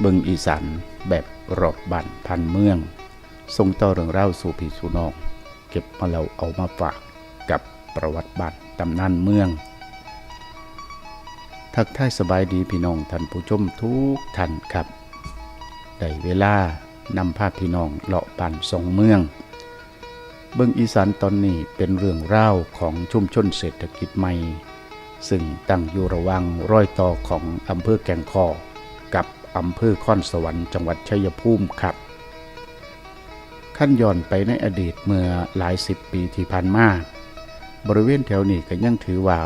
เบิงอีสานแบบรอบบ้านพันเมืองส่งต่อเรื่องเล่าสู่พี่สู่น้องเก็บมาเราเอามาฝากกับประวัติบ้านตำนานเมือง ทักทายสบายดีพี่น้องท่านผู้ชมทุกท่านครับได้เวลานำภาพพี่น้องเลาะป่านสองเมือง เบิงอีสานตอนนี้เป็นเรื่องเล่าของชุมชนเศรษฐกิจใหม่ ซึ่งตั้งอยู่ระหว่างรอยต่อของอำเภอแก่งคอ อำเภอค่อนสวรรค์จังหวัดชัยภูมิครับ ขั้นย้อนไปในอดีตเมื่อหลายสิบปีที่ผ่านมาบริเวณแถวนี้ก็ยังถือว่า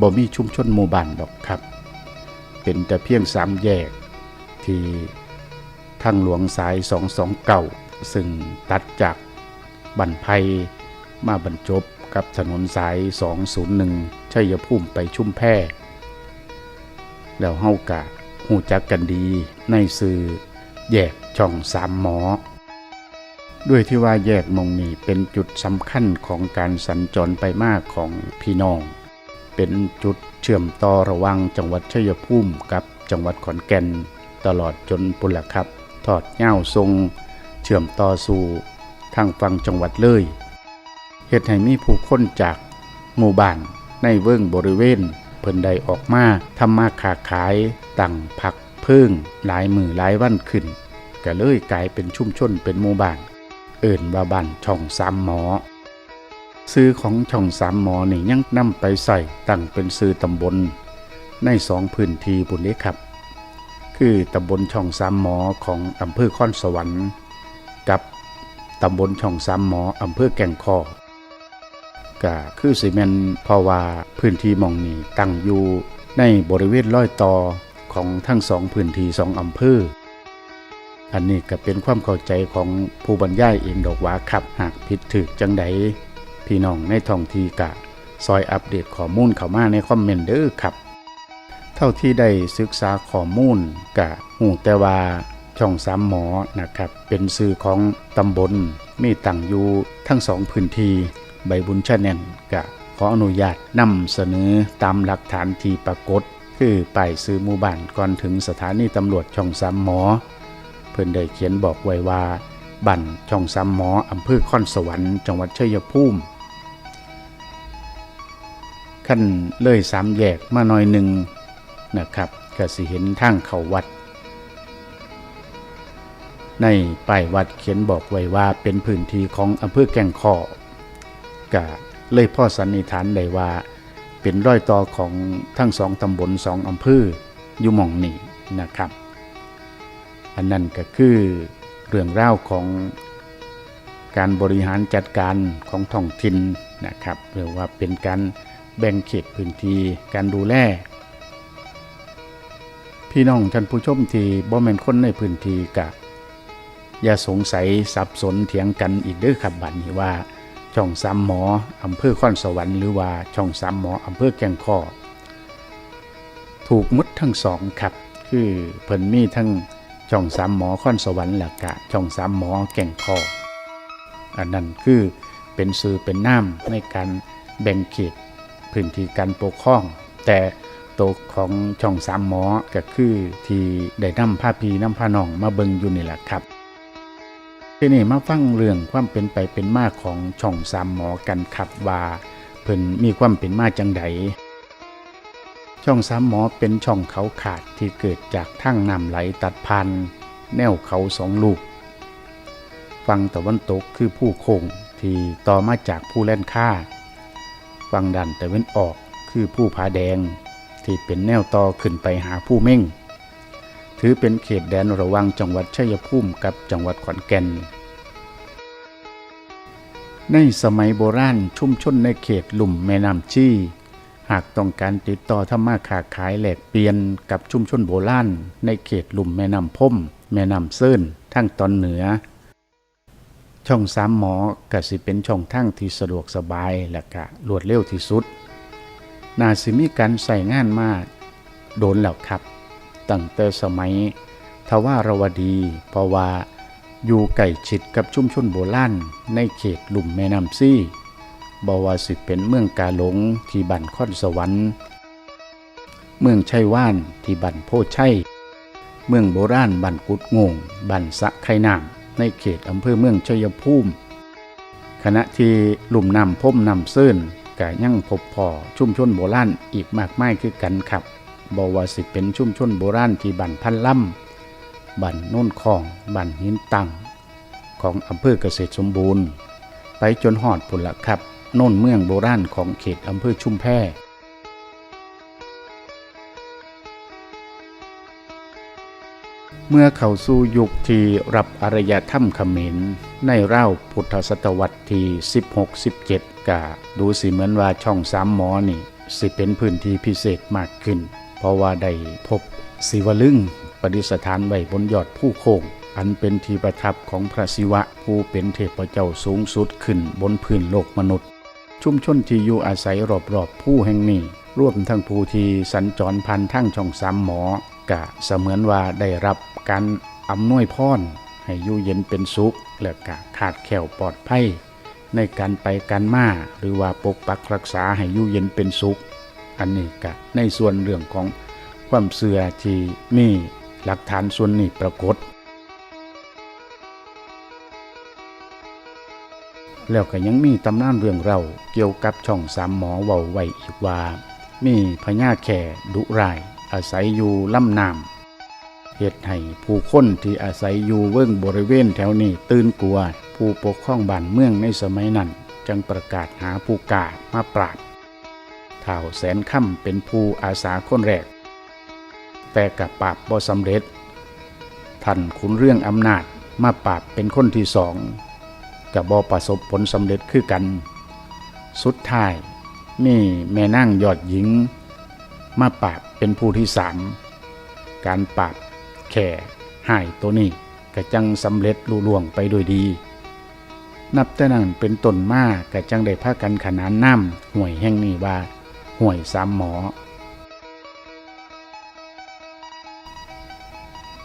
บ่มีชุมชนหมู่บ้านดอกครับ เป็นแต่เพียงสามแยก ที่ทางหลวงสาย 229ซึ่งตัดจากบันไพมาบรรจบกับถนนสาย 201 ชัยภูมิไปชุมแพแล้วเฮากะ หูจักกันดีในสื่อแยกช่องสามหมอ ด้วยที่ว่าแยกมงนี้เป็นจุดสำคัญของการสัญจรไปมากของพี่น้อง เป็นจุดเชื่อมต่อระว่างจังหวัดชัยภูมิกับจังหวัดขอนแก่น ตลอดจนปุละครับ ทอดเง่าทรง เชื่อมต่อสู่ทางฝั่งจังหวัดเลยเหตุให้มีผู้คนจากหมู่บ้านในเวิ้งบริเวณ พิ่นใดออกมาทำมาค้าขายตั้งผักเพิ่งหลายมือหลายวันขึ้นก็เลยกลายเป็นชุมชนเป็นหมู่บ้านเอิ่นว่าบ้านช่องสามหมอซื้อของช่องสามหมอนี่ยังนำไปใส่ตั้งเป็นซื้อตำบล ในสองพื้นที่บุญนี้ครับ คือตำบลช่องสามหมอของอำเภอค่อนสวรรค์ กับตำบลช่องสามหมออำเภอแก่งคอ ก็คือสิเมนเพราะว่าพื้นที่มองนี้ตั้งอยู่ในบริเวณร้อยต่อของทั้งสองพื้นที่สองอำเภอ อันนี้ก็เป็นความเข้าใจของผู้บรรยายเองดอกว่าครับ หากผิดถึกจังใดพี่น้องในท้องที่กะซอยอัปเดตข้อมูลเข้ามาในคอมเมนต์เด้อครับ เท่าที่ได้ศึกษาข้อมูลกะหูแต่ว่าช่องสามหมอนะครับ เป็นสื่อของตำบลมีตั้งอยู่ทั้งสองพื้นที่ ใบบุญชาแนนกะขออนุญาตนำเสนอตามหลักฐานที่ปรากฏ คือป้ายซื้อหมู่บ้านก่อนถึงสถานีตำรวจช่องสามหมอ เพิ่นได้เขียนบอกไว้ว่าบ้านช่องสามหมออำเภอค่อนสวรรค์จังหวัดชัยภูมิขั้นเลยสามแยกมาหน่อยหนึ่งนะครับก็สิเห็นทางเขาวัด ในป้ายวัดเขียนบอกไว้ว่าเป็นพื้นที่ของอำเภอแก่งคอ กะเลยพ่อสันนิษฐานได้ว่า เป็นร้อยต่อของทั้งสองตำบลสองอำเภออยู่หม่องนี้นะครับ อันนั้นก็คือเรื่องเล่าวของการบริหารจัดการของท้องถิ่นนะครับหรือว่าเป็นการแบ่งเขตพื้นที่การดูแลพี่น้องท่านผู้ชมที่บ่แม่นคนในพื้นที่กะอย่าสงสัยสับสนเถียงกันอีกเด้อครับบัดนี้ว่า ช่องสามหมออำเภอค่อนสวรรค์หรือว่าช่องสามหมออำเภอแก่งคอถูกมุดทั้งสองครับ คือเพิ่นมีทั้งช่องสามหมอค่อนสวรรค์และกะช่องสามหมอแก่งคออันนั้นคือเป็นสื่อเป็นน้ำในการแบ่งเขตพื้นที่การปกครอง แต่ตัวของช่องสามหมอก็คือที่ได้นำผ้าพีน้ำผ้านองมาเบิงอยู่นี่แหละครับ ทีนี้มาฟังเรื่องความเป็นไปเป็นมาของช่องสามหมอกันครับว่าเพิ่นมีความเป็นมาจังใดช่องสามหมอเป็นช่องเขาขาดที่เกิดจากทั้งน้ำไหลตัดพันแนวเขาสองลูกฝั่งตะวันตกคือผู้โคงที่ต่อมาจากผู้แล่นค่าฝั่งดันตะวันออกคือผู้ผาแดงที่เป็นแนวต่อขึ้นไปหาผู้เม่ง ถือเป็นเขตแดนระหว่างจังหวัดชัยภูมิกับจังหวัดขอนแก่น ในสมัยโบราณชุ่มชนในเขตลุ่มแม่น้ำชี่หากต้องการติดต่อทำมาค้าขายแลกเปลี่ยนกับชุ่มชนโบราณในเขตลุ่มแม่น้ำพมแม่น้ำเซินทั้งตอนเหนือ ช่องสามหมอก็สิเป็นช่องทางที่สะดวกสบายและก็รวดเร็วที่สุด นาสิมีการใส่งานมาโดนแล้วครับ ตั้งแต่สมัยทวารวดี เพราะว่าอยู่ใกล้ชิดกับชุมชนโบราณในเขตลุ่มแม่น้ำซี่บว่าสิเป็นเมืองกาหลงที่บันค่อนสวรรค์ เมืองชัยว่านที่บันโพชัย เมืองโบราณบ้านกุดงงบ้านสะไข่น้ำในเขตอำเภอเมืองชัยภูมิ ขณะที่ลุ่มนำพ่มนำซื่นก็ยังพบพอชุมชนโบราณอีกมากมายคือกันครับ บว่าสิเป็นชุมชนโบราณที่บ้านพันล่ำบ้านโน่นคองบ้านหินตังของอำเภอเกษตรสมบูรณ์ ไปจนหอดผุละครับโน่นเมืองโบราณของเขตอำเภอชุมแพเมื่อเข้าสู่ยุคที่รับอารยธรรมเขมรในราพุทธศตวรรษที่ 16-17 กะดูสิเหมือนว่าช่องสามหมอนี่ สิเป็นพื้นที่พิเศษมากขึ้น เพราะว่าได้พบศิวลึงประดิษฐานไว้บนยอดผู้โคง อันเป็นที่ประทับของพระศิวะผู้เป็นเทพเจ้าสูงสุดขึ้นบนพื้นโลกมนุษย์ ชุมชนที่อยู่อาศัยรอบๆผู้แห่งนี้รวมทั้งผู้ที่สัญจรผ่านทั้งช่องสามหมอกะเสมือนว่าได้รับการอำนวยพรให้อยู่เย็นเป็นสุขและกะขาดแคล้วปลอดภัยในการไปการมาหรือว่าปกปักรักษาให้อยู่เย็นเป็นสุข อันนี้กะในส่วนเรื่องของความเสื่อที่มีหลักฐานส่วนนี้ปรากฏ แล้วก็ยังมีตำนานเรื่องเราเกี่ยวกับช่องสามหมอเว้าไว้อีกว่า มีพญาแข่ดุร้ายอาศัยอยู่ลำน้ำเหตุให้ผู้คนที่อาศัยอยู่เวิ้งบริเวณแถวนี้ตื่นกลัว ผู้ปกครองบ้านเมืองในสมัยนั้น จึงประกาศหาผู้กล้ามาปราบ ท้าวแสนค่ำเป็นผู้อาสาคนแรก แต่กับปราบบ่สำเร็จ ท่านขุนเรื่องอำนาจมาปราบเป็นคนที่สองกับบอประสบผลสำเร็จคือกัน สุดท้ายมีแม่นั่งยอดหญิง มาปราบเป็นผู้ที่สามการปราบแข่หายตัวนี้กระจังสำเร็จลุล่วงไปโดยดี นับแต่นั้นเป็นต้นมากกระจังได้พากันขนานน้ำห่วยแห่งนี้ว่า ห่วยสามหมอ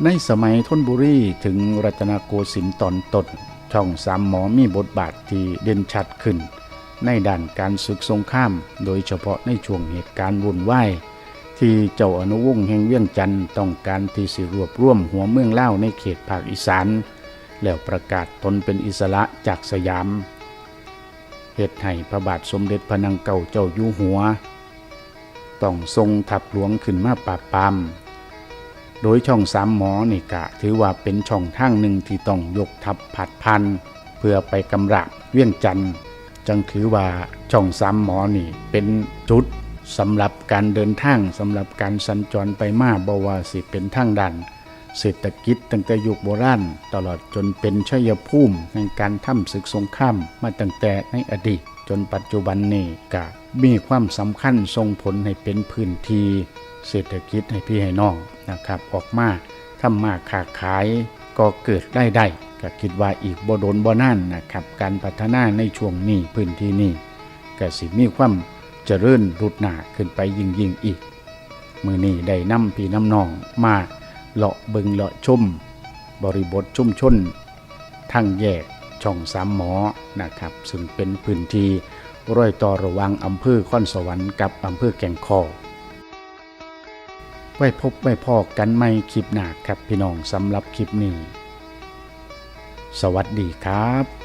ในสมัยธนบุรีถึงรัตนโกสินทร์ตอนต้นช่องสามหมอมีบทบาทที่เด่นชัดขึ้น ในด้านการศึกสงคราม โดยเฉพาะในช่วงเหตุการณ์วุ่นวายที่เจ้าอนุวงศ์แห่งเวียงจันทร์ต้องการที่สิรวบรวมหัวเมืองเล่าในเขตภาคอีสาน แล้วประกาศตนเป็นอิสระจากสยามเหตุให้พระบาทสมเด็จพระนางเก่าเจ้าอยู่หัว ต้องทรงทัพหลวงขึ้นมาปราบปรามโดยช่องสามหมอนี่กะ ถือว่าเป็นช่องทางหนึ่งที่ต้องยกทัพผัดพัน เพื่อไปกำราบเวียงจันทร์จึงถือว่าช่องสามหมอนี่เป็นจุดสำหรับการเดินทางสำหรับการสัญจรไปมาบวาสิเป็นทางดันเศรษฐกิจตั้งแต่ยุคโบราณตลอดจนเป็นชัยภูมิในการทำศึกสงครามมาตั้งแต่ในอดีต จนปัจจุบันนี้กะมีความสำคัญส่งผลให้เป็นพื้นที่เศรษฐกิจให้พี่ให้น้องนะครับ ออกมาทำมาค้าขายก็เกิดได้ได้ก็คิดว่าอีกบ่โดนบ่นั่นนะครับ การพัฒนาในช่วงนี้พื้นที่นี้ก็สิมีความเจริญรุดหนาขึ้นไปยิ่งยิ่งอีก มือนี้ได้นำพี่น้ำนองมาเลาะเบิงเลาะชุ่มบริบทชุ่มชนทางแยก ช่องสามหมอนะครับ ซึ่งเป็นพื้นที่ร้อยต่อระวังอำเภอค่อนสวรรค์กับอำเภอแก่งคอไว้พบไว้พอกันไม่คลิปหนาครับพี่น้องสำหรับคลิปนี้ สวัสดีครับ